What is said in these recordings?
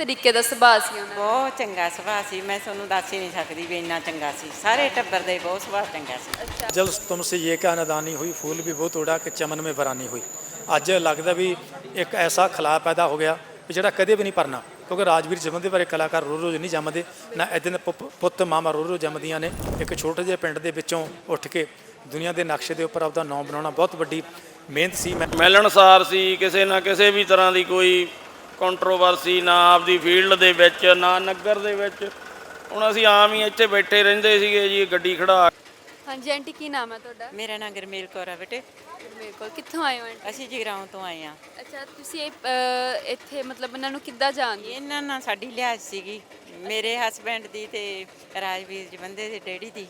ਤਰੀਕੇ ਦਾ ਸੁਭਾਅ ਸੀ ਉਹਨਾਂ ਦਾ ਬਹੁਤ ਚੰਗਾ ਸੁਭਾਅ ਸੀ ਮੈਂ ਤੁਹਾਨੂੰ ਦੱਸ ਹੀ ਨਹੀਂ ਸਕਦੀ ਵੀ ਇੰਨਾ ਚੰਗਾ ਸੀ ਸਾਰੇ ਟੱਬਰ ਦੇ ਬਹੁਤ ਸੁਭਾਅ ਚੰਗਾ ਸੀ जल तुमसे ये क्या नदानी हुई फूल भी बहुत उड़ा ਕਿ ਚਮਨ ਮੇ ਵਰਾਨੀ ਹੋਈ ਅੱਜ ਲੱਗਦਾ ਵੀ ਇੱਕ ਐਸਾ ਖਲਾ ਪੈਦਾ ਹੋ ਗਿਆ ਵੀ ਜਿਹੜਾ ਕਦੇ ਵੀ ਨਹੀਂ ਪਰਨਾ ਕਿਉਂਕਿ ਰਾਜਵੀਰ ਜੰਮਦੇ ਪਰ ਕਲਾਕਾਰ ਰੋ ਰੋਜ਼ ਨਹੀਂ ਜੰਮਦੇ ਨਾ ਇਦਾਂ ਦੇ ਪੁੱਪ- ਪੁੱਤ ਮਾਮਾ ਰੋ ਰੋਜ਼ ਜੰਮਦੀਆਂ ਨੇ ਇੱਕ ਛੋਟੇ ਜਿਹੇ ਪਿੰਡ ਦੇ ਵਿੱਚੋਂ ਉੱਠ ਕੇ ਦੁਨੀਆ ਦੇ ਨਕਸ਼ੇ ਦੇ ਉੱਪਰ ਆਪਦਾ ਨਾਮ ਬਣਾਉਣਾ ਬਹੁਤ ਵੱਡੀ ਮਿਹਨਤ ਸੀ ਮੈਂ ਮਿਲਣਸਾਰ ਸੀ ਕਿਸੇ ਨਾ ਕਿਸੇ ਵੀ ਤਰ੍ਹਾਂ ਦੀ ਕੋਈ ਕੰਟਰੋਵਰਸੀ ਨਾ ਆਪਦੀ ਫੀਲਡ ਦੇ ਵਿੱਚ ਨਾ ਨਗਰ ਦੇ ਵਿੱਚ। ਹੁਣ ਅਸੀਂ ਆਮ ਹੀ ਇੱਥੇ ਬੈਠੇ ਰਹਿੰਦੇ ਸੀਗੇ ਜੀ ਗੱਡੀ ਖੜਾ। ਹਾਂਜੀ ਆਂਟੀ ਕੀ ਨਾਮ ਹੈ ਤੁਹਾਡਾ? ਮੇਰਾ ਨਾਂ ਗਰਮੇਲ ਕੌਰ ਆ ਬੇਟੇ। ਮੇਰੇ ਕੋਲ ਕਿੱਥੋਂ ਆਏ ਹੋ ਆਂਟੀ? ਅਸੀਂ ਜਗਰਾਉਂ ਤੋਂ ਆਏ ਆ ਅੱਛਾ ਤੁਸੀਂ ਇਹ, ਅਹ, ਇੱਥੇ ਮਤਲਬ ਇਹਨਾਂ ਨੂੰ ਕਿੱਦਾਂ ਜਾਣਦੇ? ਹੋ? ਇਹਨਾਂ ਨਾਲ ਸਾਡੀ ਲਿਹਾਜ਼ ਸੀਗੀ। ਮੇਰੇ ਹਸਬੈਂਡ ਦੀ ਤੇ ਰਾਜਵੀਰ ਜਵੰਦੇ ਦੇ ਡੈਡੀ ਦੀ।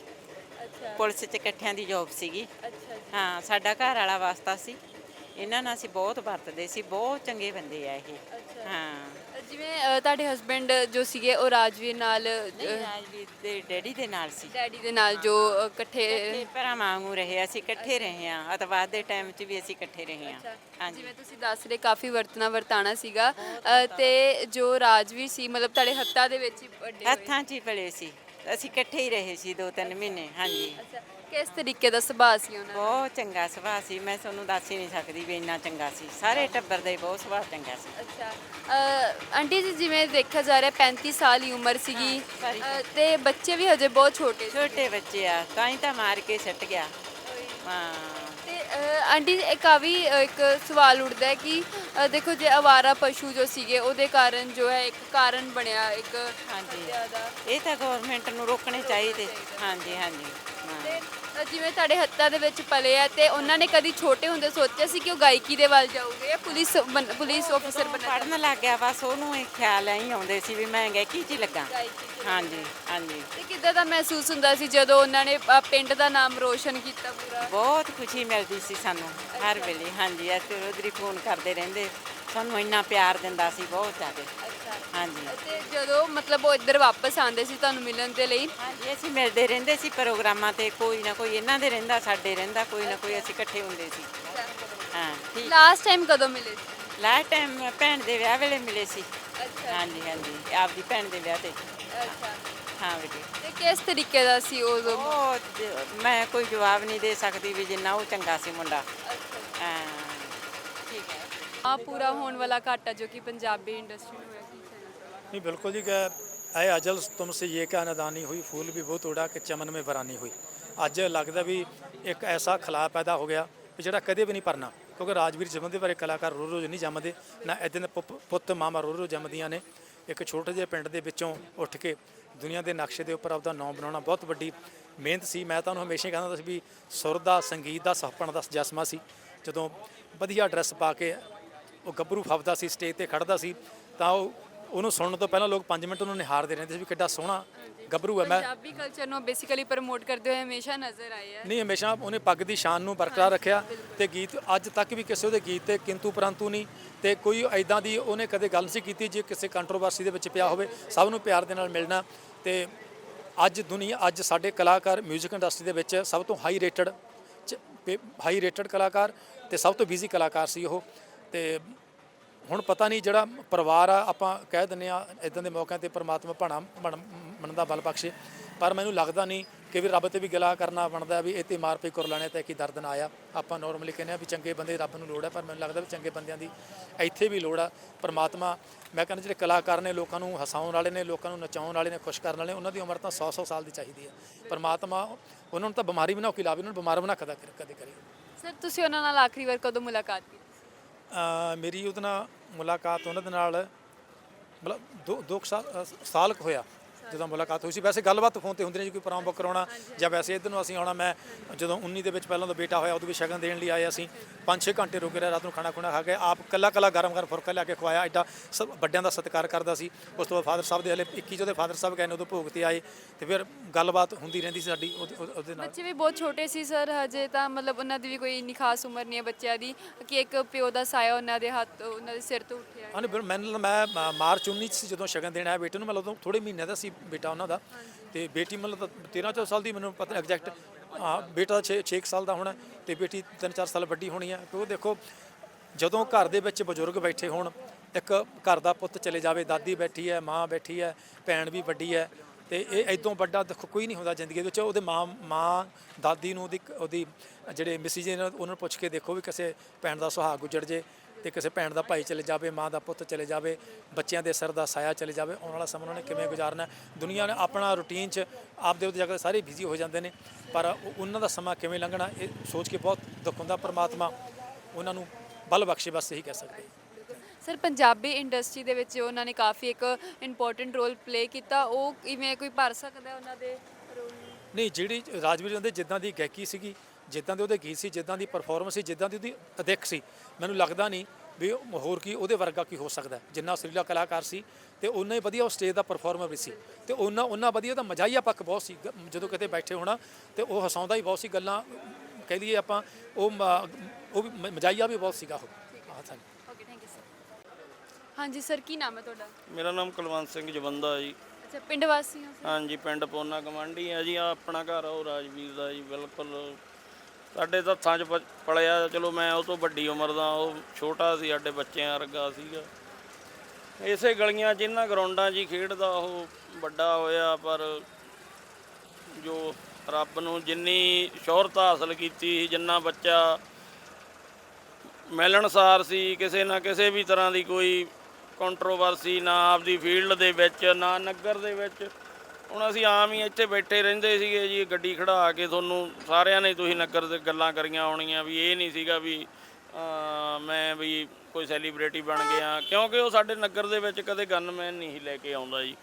ਅੱਛਾ। ਪੁਲਿਸ 'ਚ ਇਕੱਠਿਆਂ ਦੀ ਜੌਬ ਸੀਗੀ। ਅੱਛਾ ਜੀ। ਹਾਂ ਸਾਡਾ ਘਰ ਵਾਲਾ ਵਾਸਤਾ ਸੀ। ਇਹਨਾਂ ਨਾਲ ਅਸੀਂ ਬਹੁਤ ਵਰਤਦੇ ਸੀ ਬਹੁਤ ਚੰਗੇ ਬੰਦੇ ਆ ਇਹ। ਹਾਂ। ਜਿਵੇਂ ਤੁਹਾਡੇ ਹਸਬੰਡ ਜੋ ਸੀਗੇ ਉਹ ਰਾਜਵੀਰ ਨਾਲ ਨਹੀਂ, ਰਾਜਵੀਰ ਦੇ ਡੈਡੀ ਦੇ ਨਾਲ ਸੀ। ਡੈਡੀ ਦੇ ਨਾਲ ਜੋ ਇਕੱਠੇ ਇਕੱਠੇ ਭਰਾ ਵਾਂਗੂ ਰਹੇ ਅਸੀਂ ਇਕੱਠੇ ਰਹੇ ਆ ਅਤਵਾਦ ਦੇ ਟਾਈਮ 'ਚ ਵੀ ਅਸੀਂ ਇਕੱਠੇ ਰਹੇ ਆ ਹਾਂਜੀ। ਜਿਵੇਂ ਤੁਸੀਂ ਦੱਸ ਰਹੇ ਕਾਫੀ ਵਰਤਣਾ ਵਰਤਾਣਾ ਸੀਗਾ। ਤੇ ਜੋ ਰਾਜਵੀਰ ਸੀ ਮਤਲਬ ਤੁਹਾਡੇ ਹੱਥਾਂ ਦੇ ਵਿੱਚ ਹੀ ਵੱਡੇ ਹੋਏ। ਹੱਥਾਂ 'ਚ ਹੀ ਪਲੇ ਸੀ। ਅਸੀਂ ਇਕੱਠੇ ਹੀ ਰਹੇ ਸੀ ਦੋ ਤਿੰਨ ਮਹੀਨੇ ਹਾਂਜੀ। ਅੱਛਾ ਕਿਸ ਤਰੀਕੇ ਦਾ ਸੁਭਾਅ ਸੀ ਉਹਨਾਂ ਦਾ? ਬਹੁਤ ਚੰਗਾ ਸੁਭਾਅ ਸੀ ਮੈਂ ਤੁਹਾਨੂੰ ਦੱਸ ਹੀ ਨਹੀਂ ਸਕਦੀ ਵੀ ਇੰਨਾ ਚੰਗਾ ਸੀ। ਸਾਰੇ ਟੱਬਰ ਦਾ ਹੀ ਬਹੁਤ ਸੁਭਾਅ ਚੰਗਾ ਸੀ। ਅੱਛਾ ਅਹ, ਆਂਟੀ ਜੀ ਜਿਵੇਂ ਦੇਖਿਆ ਜਾ ਰਿਹਾ 35 ਸਾਲ ਦੀ ਉਮਰ ਸੀਗੀ ਸਾਰੀ ਤੇ ਬੱਚੇ ਵੀ ਹਜੇ ਬਹੁਤ ਛੋਟੇ ਸੀ ਛੋਟੇ ਬੱਚੇ ਆ ਤਾਂ ਹੀ ਤਾਂ ਮਾਰ ਕੇ ਸੱਟ ਗਿਆ। ਹਾਂ। ਤੇ ਆਂਟੀ ਇੱਕ ਆ ਵੀ ਇੱਕ ਸਵਾਲ ਉੱਠਦਾ ਹੈ ਕਿ ਦੇਖੋ ਜੇ ਅਵਾਰਾ ਪਸ਼ੂ ਜੋ ਸੀਗੇ ਉਹਦੇ ਕਾਰਨ ਜੋ ਹੈ ਇੱਕ ਕਾਰਨ ਬਣਿਆ ਇੱਕ ਹਾਂਜੀ। ਹੱਤਿਆ ਦਾ। ਇਹ ਤਾਂ ਗਵਰਨਮੈਂਟ ਨੂੰ ਰੋਕਣੇ ਚਾਹੀਦੇ। ਹਾਂਜੀ ਹਾਂਜੀ। ਹਾਂ। ਤੇ ਅਹ, ਜਿਵੇਂ ਤੁਹਾਡੇ ਹੱਥਾਂ ਦੇ ਵਿੱਚ ਪਲੇ ਆ ਤੇ ਉਹਨਾਂ ਨੇ ਕਦੀ ਛੋਟੇ ਹੁੰਦੇ ਸੋਚਿਆ ਸੀ ਕਿ ਉਹ ਗਾਇਕੀ ਦੇ ਵੱਲ ਜਾਊਗੇ ਜਾਂ ਪੁਲਿਸ ਬਣ- ਪੁਲਿਸ ਆਫੀਸਰ ਬਣਨਾ ਪੜਨ ਲੱਗ ਗਿਆ ਬਸ ਉਹਨੂੰ ਇਹ ਖਿਆਲ ਐਂ ਹੀ ਆਉਂਦੇ ਸੀ ਵੀ ਮੈਂ ਗਾਇਕੀ 'ਚ ਹੀ ਲੱਗਾ। ਗਾਇਕੀ 'ਚ। ਹਾਂਜੀ ਹਾਂਜੀ। ਤੇ ਕਿੱਦਾਂ ਦਾ ਮਹਿਸੂਸ ਹੁੰਦਾ ਸੀ ਜਦੋਂ ਉਹਨਾਂ ਨੇ ਪਿੰਡ ਦਾ ਨਾਮ ਰੋਸ਼ਨ ਕੀਤਾ ਪੂਰਾ? ਬਹੁਤ ਖੁਸ਼ੀ ਮਿਲਦੀ ਸੀ ਸਾਨੂੰ ਹਰ ਵੇਲੇ। ਹਾਂਜੀ ਅਸੀਂ ਰੋਜ਼ਰੀ ਫੋਨ ਕਰਦੇ ਰਹਿੰਦੇ। ਸਾਨੂੰ ਇੰਨਾ ਪਿਆਰ ਦਿੰਦਾ ਸੀ ਬਹੁਤ ਜ਼ਿਆਦਾ। ਹਾਂਜੀ। ਤੇ ਜਦੋਂ ਮਤਲਬ ਉਹ ਇੱਧਰ ਵਾਪਸ ਆਉਂਦੇ ਸੀ ਤੁਹਾਨੂੰ ਮਿਲਣ ਦੇ ਲਈ? ਹਾਂਜੀ ਅਸੀਂ ਮਿਲਦੇ ਰਹਿੰਦੇ ਸੀ ਪ੍ਰੋਗਰਾਮਾਂ ਤੇ ਕੋਈ ਨਾ ਕੋਈ ਇਹਨਾਂ ਦੇ ਰਹਿੰਦਾ ਸਾਡੇ ਰਹਿੰਦਾ ਕੋਈ ਨਾ ਕੋਈ ਅਸੀਂ ਇਕੱਠੇ ਹੁੰਦੇ ਸੀ। ਹਾਂ ਠੀਕ। ਲਾਸਟ ਟਾਈਮ ਕਦੋਂ ਮਿਲੇ ਸੀ? ਲਾਸਟ ਟਾਈਮ ਭੈਣ ਦੇ ਵਿਆਹ ਵੇਲੇ ਮਿਲੇ ਸੀ। ਹਾਂਜੀ ਹਾਂਜੀ ਆਪਦੀ ਭੈਣ ਦੇ ਵਿਆਹ ਤੇ। ਅੱਛਾ। ਹਾਂ ਬੇਟੇ। ਤੇ ਕਿਸ ਤਰੀਕੇ ਦਾ ਸੀ ਉਹ ਉਦੋਂ? ਉਹ ਜ- ਮੈਂ ਕੋਈ ਜਵਾਬ ਨਹੀਂ ਦੇ ਸਕਦੀ ਵੀ ਜਿੰਨਾ ਉਹ ਚੰਗਾ ਸੀ ਮੁੰਡਾ। ਹਾਂ ਠੀਕ ਹੈ। ਆ ਪੂਰਾ ਹੋਣ ਵਾਲਾ ਘਾਟਾ ਜੋ ਕਿ ਪੰਜਾਬੀ ਇੰਡਸਟਰੀ ਨੂੰ ਹੋਇਆ ਕੀ ਕਹਿਣਾ ਚਾਹੋਗੇ? नहीं बिल्कुल जी क्या ਐ ਅਜਲ ਤੁਮਸੇ ਇਹ ਕਿਆ ਨਦਾਨੀ ਹੋਈ ਫੂਲ ਵੀ ਬਹੁਤ ਉੜਾ ਕਿ ਚਮਨ ਮੇ ਵਰਾਨੀ ਹੋਈ ਅੱਜ ਲੱਗਦਾ ਵੀ ਇੱਕ ਐਸਾ ਖਲਾ ਪੈਦਾ ਹੋ ਗਿਆ ਵੀ ਜਿਹੜਾ ਕਦੇ ਵੀ ਨਹੀਂ ਪਰਨਾ ਕਿਉਂਕਿ ਰਾਜਵੀਰ ਜੰਮਦੇ ਪਰ ਕਲਾਕਾਰ ਰੋ ਰੋਜ਼ ਨਹੀਂ ਜੰਮਦੇ ਨਾ ਇਦਾਂ ਦੇ ਪੁੱਪ- ਪੁੱਤ ਮਾਮਾ ਰੋ ਰੋਜ਼ ਜੰਮਦੀਆਂ ਨੇ ਇੱਕ ਛੋਟੇ ਜਿਹੇ ਪਿੰਡ ਦੇ ਵਿੱਚੋਂ ਉੱਠ ਕੇ ਦੁਨੀਆ ਦੇ ਨਕਸ਼ੇ ਦੇ ਉੱਪਰ ਆਪਦਾ ਨਾਮ ਬਣਾਉਣਾ ਬਹੁਤ ਵੱਡੀ ਮਿਹਨਤ ਸੀ ਮੈਂ ਤੁਹਾਨੂੰ ਹਮੇਸ਼ਾ ਹੀ ਕਹਿੰਦਾ ਸੀ ਵੀ ਸੁਰ ਦਾ ਸੰਗੀਤ ਦਾ ਸਹਪਣ ਦਾ ਜਸਮਾ ਸੀ ਜਦੋਂ ਵਧੀਆ ਡਰੈਸ ਪਾ ਕੇ ਉਹ ਗੱਭਰੂ ਫੱਬਦਾ ਸੀ ਸਟੇਜ ਤੇ ਖੜਦਾ ਸੀ ਤਾਂ ਉਹ ਉਹਨੂੰ ਸੁਣਨ ਤੋਂ ਪਹਿਲਾਂ ਲੋਕ 5 ਮਿੰਟ ਉਹਨੂੰ ਨਿਹਾਰਦੇ ਰਹਿੰਦੇ ਸੀ ਵੀ ਕਿੱਡਾ ਸੋਹਣਾ ਗੱਭਰੂ ਹੈ ਮੈਂ ਪੰਜਾਬੀ ਕਲਚਰ ਨੂੰ ਬੇਸਿਕਲੀ ਪ੍ਰਮੋਟ ਕਰਦੇ ਹੋਏ ਹਮੇਸ਼ਾ ਨਜ਼ਰ ਆਏ ਆ। ਨਹੀਂ ਹਮੇਸ਼ਾ ਉਹਨੇ ਪੱਗ ਦੀ ਸ਼ਾਨ ਨੂੰ ਬਰਕਰਾਰ ਰੱਖਿਆ ਤੇ ਗੀਤ ਅੱਜ ਤੱਕ ਵੀ ਕਿਸੇ ਉਹਦੇ ਗੀਤ ਤੇ ਕਿੰਤੂ ਪਰੰਤੂ ਨਹੀਂ ਤੇ ਕੋਈ ਐਦਾਂ ਦੀ ਉਹਨੇ ਕਦੇ ਗੱਲ ਨਹੀਂ ਕੀਤੀ ਜੇ ਕਿਸੇ ਕੰਟਰੋਵਰਸੀ ਦੇ ਵਿੱਚ ਪਿਆ ਹੋਵੇ। ਸਭ ਨੂੰ ਪਿਆਰ ਦੇ ਨਾਲ ਮਿਲਣਾ ਤੇ ਅੱਜ ਦੁਨੀਆ ਅੱਜ ਸਾਡੇ ਕਲਾਕਾਰ 뮤직 ਇੰਡਸਟਰੀ ਦੇ ਵਿੱਚ ਸਭ ਤੋਂ ਹਾਈ ਰੇਟਡ ਹਾਈ ਰੇਟਡ ਕਲਾਕਾਰ ਤੇ ਸਭ ਤੋਂ ਬਿਜ਼ੀ ਕਲਾਕਾਰ ਸੀ ਉਹ ਤੇ ਹੁਣ ਪਤਾ ਨਹੀਂ ਜਿਹੜਾ ਪਰਿਵਾਰ ਆ, ਆਪਾਂ ਕਹਿ ਦਿੰਨੇ ਆ ਇਦਾਂ ਦੇ ਮੌਕਿਆਂ ਤੇ ਪਰਮਾਤਮਾ ਭਾਣਾ ਬਣਨ ਦਾ ਬਲ ਬਖਸ਼ੇ। ਪਰ ਮੈਨੂੰ ਲੱਗਦਾ ਨਹੀਂ ਕਿ ਵੀ ਰੱਬ ਤੇ ਵੀ ਗਲਾ ਕਰਨਾ ਬਣਦਾ ਵੀ ਇਹ ਤੇ ਮਾਰ ਪਈ ਕੁਰਲਾਣੇ ਤੇ ਕੀ ਦਰਦ ਨਾ ਆਇਆ। ਆਪਾਂ ਨਾਰਮਲੀ ਕਹਿੰਦੇ ਆ ਵੀ ਚੰਗੇ ਬੰਦੇ ਰੱਬ ਨੂੰ ਲੋੜ ਹੈ ਪਰ ਮੈਨੂੰ ਲੱਗਦਾ ਵੀ ਚੰਗੇ ਬੰਦਿਆਂ ਦੀ ਇੱਥੇ ਵੀ ਲੋੜ ਆ। ਪਰਮਾਤਮਾ, ਮੈਂ ਕਹਿੰਦਾ ਜਿਹੜੇ ਕਲਾਕਾਰ ਨੇ ਲੋਕਾਂ ਨੂੰ ਹਸਾਉਣ ਵਾਲੇ ਨੇ, ਲੋਕਾਂ ਨੂੰ ਨਚਾਉਣ ਵਾਲੇ ਨੇ, ਖੁਸ਼ ਕਰਨ ਵਾਲੇ ਉਹਨਾਂ ਦੀ ਉਮਰ ਤਾਂ 100 100 ਸਾਲ ਦੀ ਚਾਹੀਦੀ ਹੈ। ਪਰਮਾਤਮਾ, ਉਹਨਾਂ ਨੂੰ ਤਾਂ ਬਿਮਾਰੀ ਵੀ ਨਾ ਔਖੀ ਲਾਵੇ, ਉਹਨਾਂ ਨੂੰ ਬਿਮਾਰ ਬਣਾ ਕਦਾ ਕਦੇ ਕਰੇ ਸਰ, ਤੁਸੀਂ ਉਹਨਾਂ ਨਾਲ ਆਖਰੀ ਵਾਰ ਕਦੋਂ ਮੁਲਾਕਾਤ ਕੀਤੀ? ਮੇਰੀ ਉਹਦੇ ਨਾਲ ਮੁਲਾਕਾਤ ਉਹਨਾਂ ਦੇ ਨਾਲ ਮਤਲਬ ਦੋ ਦੋ ਕੁ ਸਾਲ ਅ, ਸਾਲ ਕੁ ਹੋਇਆ। ਜਦੋਂ ਮੁਲਾਕਾਤ ਹੋਈ ਸੀ ਵੈਸੇ ਗੱਲਬਾਤ ਫੋਨ ਤੇ ਹੁੰਦੀ ਨੇ ਜੀ ਕੋਈ ਪ੍ਰੋਗਰਾਮ ਬੁੱਕ ਕਰਾਉਣਾ ਜਾਂ ਵੈਸੇ ਇਧਰ ਨੂੰ ਅਸੀਂ ਆਉਣਾ ਮੈਂ ਜਦੋਂ 19 ਦੇ ਵਿੱਚ ਪਹਿਲਾਂ ਤਾਂ ਬੇਟਾ ਹੋਇਆ ਉਦੋਂ ਵੀ ਸ਼ਗਨ ਦੇਣ ਲਈ ਆਏ ਅਸੀਂ 5-6 ਘੰਟੇ ਰੁਕੇ ਰਹੇ ਰਾਤ ਨੂੰ ਖਾਣਾ ਖੁਣਾ ਖਾ ਕੇ ਆਪ ਕੱਲਾ ਕੱਲਾ ਗਰਮ ਗਰਮ ਫੁਰਕਾ ਲਿਆ ਕੇ ਖਵਾਇਆ ਐਡਾ ਸਭ ਵੱਡਿਆਂ ਦਾ ਸਤਿਕਾਰ ਕਰਦਾ ਸੀ। ਉਸ ਤੋਂ ਬਾਅਦ ਫਾਦਰ ਸਾਹਿਬ ਦੇ ਹਲੇ 21 ਚ ਉਹਦੇ ਫਾਦਰ ਸਾਹਿਬ ਗਏ ਨੇ ਉਦੋਂ ਭੋਗ ਤੇ ਆਏ ਤੇ ਫਿਰ ਗੱਲਬਾਤ ਹੁੰਦੀ ਰਹਿੰਦੀ ਸੀ ਸਾਡੀ ਉਹਦੇ- ਉਹਦੇ ਨਾਲ। ਬੱਚੇ ਵੀ ਬਹੁਤ ਛੋਟੇ ਸੀ ਸਰ ਹਜੇ ਤਾਂ ਮਤਲਬ ਉਹਨਾਂ ਦੀ ਵੀ ਕੋਈ ਇੰਨੀ ਖਾਸ ਉਮਰ ਨਹੀਂ ਹੈ ਬੱਚਿਆਂ ਦੀ ਕਿ ਇੱਕ ਪਿਓ ਦਾ ਸਾਇਆ ਉਹਨਾਂ ਦੇ ਹੱਥ ਉਹਨਾਂ ਦੇ ਸਿਰ ਤੋਂ ਉੱਠਿਆ। ਹਾਂ ਨਹੀਂ, ਮੈਨੂੰ ਮੈਂ ਮ- ਮਾਰਚ 19 ਚ ਸੀ ਜਦੋਂ ਸ਼ਗਨ ਦੇਣ ਆਇਆ ਬੇਟੇ ਨੂੰ ਮਤਲਬ ਉਦੋਂ ਥੋੜੇ ਮਹੀਨੇ ਦਾ ਸੀ ਬੇਟਾ ਉਹਨਾਂ ਦਾ। ਤੇ ਬੇਟੀ ਮਤਲਬ 13 14 ਸਾਲ ਦੀ ਮੈਨੂੰ ਪਤਾ ਐਗਜ਼ੈਕਟ ਹਾਂ ਬੇਟਾ 6 6 ਸਾਲ ਦਾ ਹੋਣਾ ਤੇ ਬੇਟੀ 3 4 ਸਾਲ ਵੱਡੀ ਹੋਣੀ ਹੈ ਕਿਉਂਕਿ ਦੇਖੋ ਜਦੋਂ ਘਰ ਦੇ ਵਿੱਚ ਬਜ਼ੁਰਗ ਬੈਠੇ ਹੋਣ ਇੱਕ ਘਰ ਦਾ ਪੁੱਤ ਚਲੇ ਜਾਵੇ ਦਾਦੀ ਬੈਠੀ ਹੈ ਮਾਂ ਬੈਠੀ ਹੈ ਭੈਣ ਵੀ ਵੱਡੀ ਹੈ ਤੇ ਇਹ ਇਦੋਂ ਵੱਡਾ ਦੁੱਖ ਕੋਈ ਨਹੀਂ ਹੁੰਦਾ ਜ਼ਿੰਦਗੀ ਦੇ ਵਿੱਚ। ਉਹਦੇ ਮਾਂ ਮਾਂ, ਦਾਦੀ ਨੂੰ ਉਹਦੀ ਉਹਦੀ ਜਿਹੜੇ ਮਿਸਿਜ ਨੇ, ਉਹਨਾਂ ਨੂੰ ਪੁੱਛ ਕੇ ਦੇਖੋ ਵੀ ਕਿਸੇ ਭੈਣ ਦਾ ਸੁਹਾਗ ਗੁਜਰ ਜੇ ਤੇ ਕਿਸੇ ਭੈਣ ਦਾ ਭਾਈ ਚਲੇ ਜਾਵੇ, ਮਾਂ ਦਾ ਪੁੱਤ ਚਲੇ ਜਾਵੇ, ਬੱਚਿਆਂ ਦੇ ਸਿਰ ਦਾ ਸਾਇਆ ਚਲੇ ਜਾਵੇ, ਆਉਣ ਵਾਲਾ ਸਮਾਂ ਉਹਨਾਂ ਨੇ ਕਿਵੇਂ ਗੁਜ਼ਾਰਨਾ ਦੁਨੀਆ ਨੇ ਆਪਣਾ ਰੂਟੀਨ 'ਚ ਆਪਦੇ ਉਹਦੀ ਜਗ੍ਹਾ ਤੇ ਸਾਰੇ ਬਿਜ਼ੀ ਹੋ ਜਾਂਦੇ ਨੇ, ਪਰ ਉਹਨਾਂ ਦਾ ਸਮਾਂ ਕਿਵੇਂ ਲੰਘਣਾ, ਇਹ ਸੋਚ ਕੇ ਬਹੁਤ ਦੁੱਖ ਹੁੰਦਾ ਪਰਮਾਤਮਾ ਉਹਨਾਂ ਨੂੰ ਬਲ ਬਖਸ਼ੇ ਬਸ ਇਹੀ ਕਹਿ ਸਕਦੇ। ਸਰ ਪੰਜਾਬੀ ਇੰਡਸਟਰੀ ਦੇ ਵਿੱਚ ਉਹਨਾਂ ਨੇ ਕਾਫੀ ਇੱਕ ਇੰਪੋਰਟੈਂਟ ਰੋਲ ਪਲੇ ਕੀਤਾ। ਉਹ ਕਿਵੇਂ ਕੋਈ ਭਰ ਸਕਦਾ ਉਹਨਾਂ ਦੇ ਰੋਲ ਨੂੰ? ਨਹੀਂ ਜਿਹੜੀ ਰਾਜਵੀਰ ਦੇ ਜਿੱਦਾਂ ਦੀ ਗਾਇਕੀ ਸੀਗੀ ਜਿੱਦਾਂ ਦੇ ਉਹਦੇ ਗੀਤ ਸੀ ਜਿੱਦਾਂ ਦੀ ਪਰਫਾਰਮੈਂਸ ਸੀ ਜਿੱਦਾਂ ਦੀ ਉਹਦੀ ਅਦਿੱਖ ਸੀ ਮੈਨੂੰ ਲੱਗਦਾ ਨਹੀਂ ਵੀ ਉਹ ਹੋਰ ਕੀ ਉਹਦੇ ਵਰਗਾ ਕੀ ਹੋ ਸਕਦਾ। ਜਿੰਨਾ ਸੁਰੀਲਾ ਕਲਾਕਾਰ ਸੀ ਤੇ ਉਹਨਾਂ ਹੀ ਵਧੀਆ ਉਹ ਸਟੇਜ ਦਾ ਪਰਫਾਰਮਰ ਵੀ ਸੀ। ਤੇ ਉਹਨਾਂ ਉਹਨਾਂ ਵਧੀਆ ਤਾਂ ਮਜ਼ਾਈਆ ਪੱਕ ਬਹੁਤ ਸੀ ਜਦੋਂ ਕਿਤੇ ਬੈਠੇ ਹੋਣਾ ਤੇ ਉਹ ਹਸਾਉਂਦਾ ਹੀ ਬਹੁਤ ਸੀ ਗੱਲਾਂ ਕਹਿ ਲਈਏ ਆਪਾਂ ਉਹ ਉਹ ਵੀ ਮਜ਼ਾਈਆ ਵੀ ਬਹੁਤ ਸੀਗਾ ਉਹ। ਹਾਂ। ਥੈਂਕ ਹਾਂਜੀ ਸਰ ਕੀ ਨਾਮ ਹੈ ਤੁਹਾਡਾ? ਮੇਰਾ ਨਾਮ ਕੁਲਵੰਤ ਸਿੰਘ ਜਵੰਦਾ ਜੀ। ਅੱਛਾ ਪਿੰਡ ਵਾਸੀ ਹੋ ਹਾਂਜੀ ਪਿੰਡ ਪੋਨਾ ਗਵਾਂਢੀ ਆ ਜੀ ਆ ਆਪਣਾ ਘਰ ਆ ਉਹ ਰਾਜਵੀਰ ਦਾ ਜੀ ਬਿਲਕੁਲ। ਸਾਡੇ ਤਾਂ ਹੱਥਾਂ 'ਚ ਪ- ਪਲਿਆ ਚਲੋ ਮੈਂ ਉਹ ਤੋਂ ਵੱਡੀ ਉਮਰ ਦਾ ਉਹ ਛੋਟਾ ਸੀ ਸਾਡੇ ਬੱਚਿਆਂ ਵਰਗਾ ਸੀਗਾ। ਇਸੇ ਗਲੀਆਂ 'ਚ ਇਹਨਾਂ ਗਰਾਊਂਡਾਂ 'ਚ ਹੀ ਖੇਡਦਾ ਉਹ ਵੱਡਾ ਹੋਇਆ ਪਰ ਜੋ ਰੱਬ ਨੂੰ ਜਿੰਨੀ ਸ਼ੋਹਰਤ ਹਾਸਲ ਕੀਤੀ ਸੀ ਜਿੰਨਾ ਬੱਚਾ ਮਿਲਣਸਾਰ ਸੀ ਕਿਸੇ ਨਾ ਕਿਸੇ ਵੀ ਤਰ੍ਹਾਂ ਦੀ ਕੋਈ ਕੰਟਰੋਵਰਸੀ ਨਾ ਆਪਦੀ ਫੀਲਡ ਦੇ ਵਿੱਚ, ਨਾ ਨਗਰ ਦੇ ਵਿੱਚ। ਹੁਣ ਅਸੀਂ ਆਮ ਹੀ ਇੱਥੇ ਬੈਠੇ ਰਹਿੰਦੇ ਸੀਗੇ ਜੀ, ਗੱਡੀ ਖੜਾ ਕੇ ਤੁਹਾਨੂੰ ਸਾਰਿਆਂ ਨੇ ਤੁਸੀਂ ਨਗਰ ਦੇ ਗੱਲਾਂ ਕਰੀਆਂ ਹੋਣੀਆਂ ਵੀ ਇਹ ਨਹੀਂ ਸੀਗਾ ਵੀ ਮੈਂ ਵੀ ਕੋਈ ਸੈਲੀਬ੍ਰਿਟੀ ਬਣ ਗਿਆ। ਕਿਉਂਕਿ ਉਹ ਸਾਡੇ ਨਗਰ ਦੇ ਵਿੱਚ ਕਦੇ ਗਨਮੈਨ ਨਹੀਂ ਲੈ ਕੇ ਆਉਂਦਾ ਜੀ।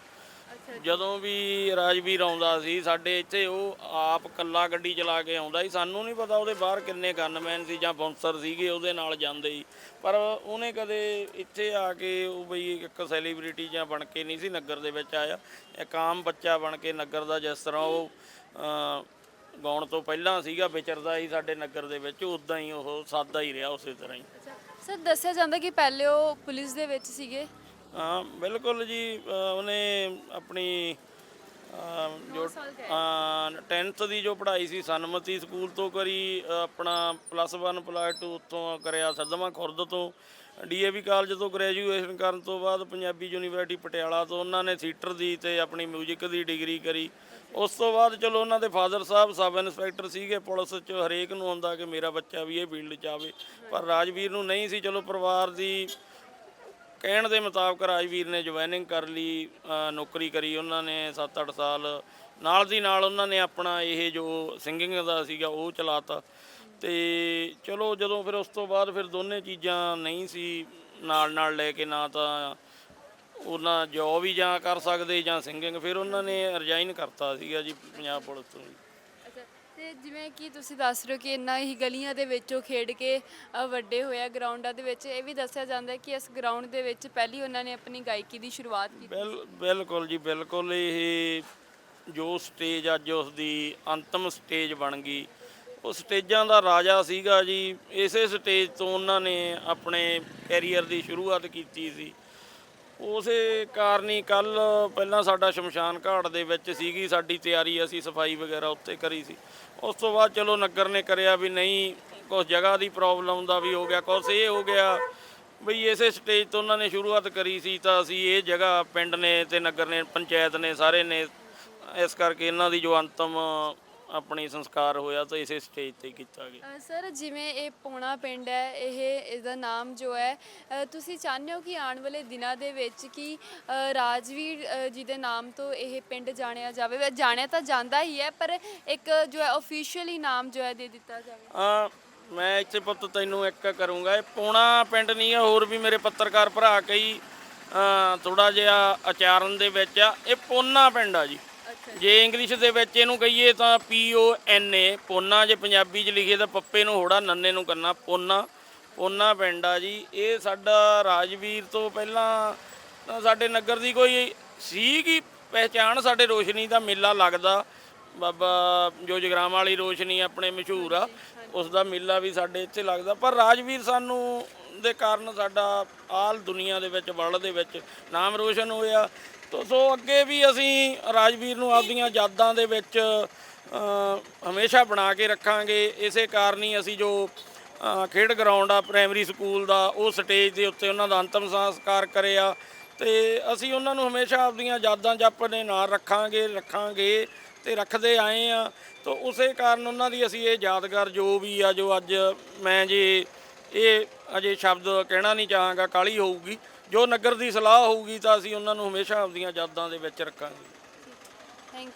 ਜਦੋਂ ਵੀ ਰਾਜਵੀਰ ਆਉਂਦਾ ਸੀ ਸਾਡੇ ਇੱਥੇ ਉਹ ਆਪ ਕੱਲਾ ਗੱਡੀ ਚਲਾ ਕੇ ਆਉਂਦਾ ਸੀ। ਸਾਨੂੰ ਨਹੀਂ ਪਤਾ ਉਹਦੇ ਬਾਹਰ ਕਿੰਨੇ ਗਨਮੈਨ ਸੀ ਜਾਂ ਬਾਉਂਸਰ ਸੀਗੇ ਉਹਦੇ ਨਾਲ ਜਾਂਦੇ ਸੀ। ਪਰ ਉਹਨੇ ਕਦੇ ਇੱਥੇ ਆ ਕੇ ਉਹ ਬਈ ਇੱਕ ਸੈਲੀਬ੍ਰਿਟੀ ਜਾਂ ਬਣ ਕੇ ਨਹੀਂ ਸੀ ਨਗਰ ਦੇ ਵਿੱਚ ਆਇਆ। ਇੱਕ ਆਮ ਬੱਚਾ ਬਣ ਕੇ ਨਗਰ ਦਾ ਜਿਸ ਤਰ੍ਹਾਂ ਉਹ ਗਾਉਣ ਤੋਂ ਪਹਿਲਾਂ ਸੀਗਾ ਵਿਚਰਦਾ ਸੀ ਸਾਡੇ ਨਗਰ ਦੇ ਵਿੱਚ ਉਦਾਂ ਹੀ ਉਹ ਸਾਦਾ ਹੀ ਰਿਹਾ ਉਸੇ ਤਰ੍ਹਾਂ ਹੀ। ਸਰ ਦੱਸਿਆ ਜਾਂਦਾ ਕਿ ਪਹਿਲੇ ਉਹ ਪੁਲਿਸ ਦੇ ਵਿੱਚ ਸੀਗੇ? ਹਾਂ ਬਿਲਕੁਲ ਜੀ ਉਹਨੇ ਆਪਣੀ ਜੋ ਸਾਲ ਕਹੇ। 10th ਦੀ ਜੋ ਪੜ੍ਹਾਈ ਸੀ ਸਨਮਤੀ ਸਕੂਲ ਤੋਂ ਕਰੀ ਆਪਣਾ ਪਲੱਸ 1 ਪਲੱਸ 2 ਉੱਥੋਂ ਕਰਿਆ ਸਦਮਾ ਖੁਰਦ ਤੋਂ ਡੀਏਵੀ ਕਾਲਜ ਤੋਂ ਗ੍ਰੈਜੂਏਸ਼ਨ ਕਰਨ ਤੋਂ ਬਾਅਦ ਪੰਜਾਬੀ ਯੂਨੀਵਰਸਿਟੀ ਪਟਿਆਲਾ ਤੋਂ ਉਹਨਾਂ ਨੇ ਥੀਏਟਰ ਦੀ ਤੇ ਆਪਣੀ 뮤직 ਦੀ ਡਿਗਰੀ ਕਰੀ ਉਸ ਤੋਂ ਬਾਅਦ ਚਲੋ ਉਹਨਾਂ ਦੇ ਫਾਦਰ ਸਾਹਿਬ ਸਬ ਇੰਸਪੈਕਟਰ ਸੀਗੇ ਪੁਲਿਸ 'ਚ ਹਰੇਕ ਨੂੰ ਹੁੰਦਾ ਕਿ ਮੇਰਾ ਬੱਚਾ ਵੀ ਇਹ ਫੀਲਡ 'ਚ ਆਵੇ ਪਰ ਰਾਜਵੀਰ ਨੂੰ ਨਹੀਂ ਸੀ ਚਲੋ ਪਰਿਵਾਰ ਦੀ ਕਹਿਣ ਦੇ ਮੁਤਾਬਕ ਰਾਜਵੀਰ ਨੇ ਜੁਆਇਨਿੰਗ ਕਰ ਲਈ ਅ, ਨੌਕਰੀ ਕਰੀ ਉਹਨਾਂ ਨੇ 7-8 ਸਾਲ ਨਾਲ ਦੀ ਨਾਲ ਉਹਨਾਂ ਨੇ ਆਪਣਾ ਇਹ ਜੋ ਸਿੰਗਿੰਗ ਦਾ ਸੀਗਾ ਉਹ ਚਲਾਤਾ ਤੇ ਚਲੋ ਜਦੋਂ ਫਿਰ ਉਸ ਤੋਂ ਬਾਅਦ ਫਿਰ ਦੋਨੇ ਚੀਜ਼ਾਂ ਨਹੀਂ ਸੀ ਨਾਲ ਨਾਲ ਲੈ ਕੇ ਨਾ ਤਾਂ ਉਹਨਾਂ ਜੋਬ ਵੀ ਜਾਂ ਕਰ ਸਕਦੇ ਜਾਂ ਸਿੰਗਿੰਗ ਫਿਰ ਉਹਨਾਂ ਨੇ ਰਿਜ਼ਾਈਨ ਕਰਤਾ ਸੀਗਾ ਜੀ ਪੰਜਾਬ ਪੁਲਿਸ ਤੋਂ ਜੀ। ਤੇ ਜਿਵੇਂ ਕਿ ਤੁਸੀਂ ਦੱਸ ਰਹੇ ਹੋ ਕਿ ਇੰਨਾ ਹੀ ਗਲੀਆਂ ਦੇ ਵਿੱਚੋਂ ਖੇਡ ਕੇ ਅ, ਵੱਡੇ ਹੋਇਆ ਗਰਾਊਂਡਾਂ ਦੇ ਵਿੱਚ। ਇਹ ਵੀ ਦੱਸਿਆ ਜਾਂਦਾ ਹੈ ਕਿ ਇਸ ਗਰਾਊਂਡ ਦੇ ਵਿੱਚ ਪਹਿਲੀ ਉਹਨਾਂ ਨੇ ਆਪਣੀ ਗਾਇਕੀ ਦੀ ਸ਼ੁਰੂਆਤ ਕੀਤੀ। ਬਿਲ ਬਿਲਕੁਲ ਜੀ ਬਿਲਕੁਲ ਇਹ ਜੋ ਸਟੇਜ ਅੱਜ ਉਸ ਦੀ ਅੰਤਮ ਸਟੇਜ ਬਣ ਗਈ। ਉਹ ਸਟੇਜਾਂ ਦਾ ਰਾਜਾ ਸੀਗਾ ਜੀ। ਇਸੇ ਸਟੇਜ ਤੋਂ ਉਹਨਾਂ ਨੇ ਆਪਣੇ ਕੈਰੀਅਰ ਦੀ ਸ਼ੁਰੂਆਤ ਕੀਤੀ ਸੀ। ਉਸੇ ਕਾਰਨ ਹੀ ਕੱਲ ਪਹਿਲਾਂ ਸਾਡਾ ਸ਼ਮਸ਼ਾਨ ਘਾਟ ਦੇ ਵਿੱਚ ਸੀਗੀ, ਸਾਡੀ ਤਿਆਰੀ ਅਸੀਂ ਸਫ਼ਾਈ ਵਗੈਰਾ ਉੱਥੇ ਕਰੀ ਸੀ। ਉਸ ਤੋਂ ਬਾਅਦ ਚਲੋ ਨਗਰ ਨੇ ਕਰਿਆ ਵੀ ਨਹੀਂ ਕੁਝ ਜਗ੍ਹਾ ਦੀ ਪ੍ਰੋਬਲਮ ਦਾ ਵੀ ਹੋ ਗਿਆ, ਕੁਛ ਇਹ ਹੋ ਗਿਆ। ਬਈ ਇਸੇ ਸਟੇਜ ਤੋਂ ਉਹਨਾਂ ਨੇ ਸ਼ੁਰੂਆਤ ਕਰੀ ਸੀ ਤਾਂ ਅਸੀਂ ਇਹ ਜਗ੍ਹਾ ਪਿੰਡ ਨੇ ਤੇ ਨਗਰ ਨੇ, ਪੰਚਾਇਤ ਨੇ, ਸਾਰੇ ਨੇ ਇਸ ਕਰਕੇ ਇਹਨਾਂ ਦੀ ਜੋ ਅੰਤਮ ਆਪਣੀ ਸੰਸਕਾਰ ਹੋਇਆ ਤਾਂ ਇਸੇ ਸਟੇਜ ਤੇ ਕੀਤਾ ਗਿਆ। ਸਰ ਜਿਵੇਂ ਇਹ ਪੋਣਾ ਪਿੰਡ ਹੈ ਇਹ ਇਸ ਦਾ ਨਾਮ ਜੋ ਹੈ ਅ, ਤੁਸੀਂ ਚਾਹੁੰਦੇ ਹੋ ਕਿ ਆਉਣ ਵਾਲੇ ਦਿਨਾਂ ਦੇ ਵਿੱਚ ਕਿ ਅ, ਰਾਜਵੀਰ ਅ, ਜੀ ਦੇ ਨਾਮ ਤੋਂ ਇਹ ਪਿੰਡ ਜਾਣਿਆ ਜਾਵੇ? ਵੈ- ਜਾਣਿਆ ਤਾਂ ਜਾਂਦਾ ਹੀ ਹੈ ਪਰ ਇੱਕ ਜੋ ਹੈ ਅਫੀਸ਼ੀਅਲੀ ਨਾਮ ਜੋ ਹੈ ਦੇ ਦਿੱਤਾ ਜਾਵੇ। ਆ ਮੈਂ ਇੱਥੇ ਪੁੱਤ ਤੈਨੂੰ ਇੱਕ ਕਰੂੰਗਾ ਇਹ ਪੋਣਾ ਪਿੰਡ ਨਹੀਂ ਆ ਹੋਰ ਵੀ ਮੇਰੇ ਪੱਤਰਕਾਰ ਭਰਾ ਕਈ ਥੋੜਾ ਜਿਹਾ ਆਚਾਰਨ ਦੇ ਵਿੱਚ ਆ ਇਹ ਪੋਨਾ ਪਿੰਡ ਆ ਜੀ। ਜੇ ਇੰਗਲਿਸ਼ ਦੇ ਵਿੱਚ ਇਹਨੂੰ ਕਹੀਏ ਤਾਂ ਪੀ ਓ ਐਨ ਏ ਪੋਨਾ, ਜੇ ਪੰਜਾਬੀ 'ਚ ਲਿਖੀਏ ਤਾਂ ਪੱਪੇ ਨੂੰ ਹੋੜਾ, ਨੰਨੇ ਨੂੰ ਕੰਨਾ, ਪੋਨਾ। ਪੋਨਾ ਪਿੰਡ ਆ ਜੀ। ਇਹ ਸਾਡਾ ਰਾਜਵੀਰ ਤੋਂ ਪਹਿਲਾਂ ਤਾਂ ਸਾਡੇ ਨਗਰ ਦੀ ਕੋਈ ਸੀਗੀ ਪਹਿਚਾਣ? ਸਾਡੇ ਰੋਸ਼ਨੀ ਦਾ ਮੇਲਾ ਲੱਗਦਾ। ਬਾਬਾ ਜੋ ਜਗਰਾਮ ਵਾਲੀ ਰੋਸ਼ਨੀ ਆਪਣੇ ਮਸ਼ਹੂਰ ਆ। ਉਸ ਦਾ ਮੇਲਾ ਵੀ ਸਾਡੇ ਇੱਥੇ ਲੱਗਦਾ। ਪਰ ਰਾਜਵੀਰ ਸਾਨੂੰ ਦੇ ਕਾਰਨ ਸਾਡਾ ਆਲ ਦੁਨੀਆ ਦੇ ਵਿੱਚ, ਵਰਲਡ ਦੇ ਵਿੱਚ ਨਾਮ ਰੋਸ਼ਨ ਹੋਇਆ। ਤੋ ਸੋ ਅੱਗੇ ਵੀ ਅਸੀਂ ਰਾਜਵੀਰ ਨੂੰ ਆਪਦੀਆਂ ਯਾਦਾਂ ਦੇ ਵਿੱਚ ਹਮੇਸ਼ਾ ਬਣਾ ਕੇ ਰੱਖਾਂਗੇ। ਇਸੇ ਕਾਰਨ ਹੀ ਅਸੀਂ ਜੋ ਖੇਡ ਗਰਾਊਂਡ ਆ, ਪ੍ਰਾਇਮਰੀ ਸਕੂਲ ਦਾ, ਉਹ ਸਟੇਜ ਦੇ ਉੱਤੇ ਉਹਨਾਂ ਦਾ ਅੰਤਮ ਸੰਸਕਾਰ ਕਰਿਆ। ਤੇ ਅਸੀਂ ਉਹਨਾਂ ਨੂੰ ਹਮੇਸ਼ਾ ਆਪਦੀਆਂ ਯਾਦਾਂ 'ਚ ਆਪਣੇ ਨਾਲ ਰੱਖਾਂਗੇ ਰੱਖਾਂਗੇ ਤੇ ਰੱਖਦੇ ਆਏ ਆ। ਤਾਂ ਉਸੇ ਕਾਰਨ ਉਹਨਾਂ ਦੀ ਅਸੀਂ ਇਹ ਯਾਦਗਾਰ ਜੋ ਵੀ ਆ, ਜੋ ਅੱਜ ਮੈਂ ਜੇ, ਇਹ ਅਜੇ ਸ਼ਬਦ ਕਹਿਣਾ ਨਹੀਂ ਚਾਹਾਂਗਾ ਕਾਲੀ ਹੋਊਗੀ। ਜੋ ਨਗਰ ਦੀ ਸਲਾਹ ਹੋਊਗੀ ਤਾਂ ਅਸੀਂ ਉਹਨਾਂ ਨੂੰ ਹਮੇਸ਼ਾ ਆਪਦੀਆਂ ਯਾਦਾਂ ਦੇ ਵਿੱਚ ਰੱਖਾਂਗੇ। Thank you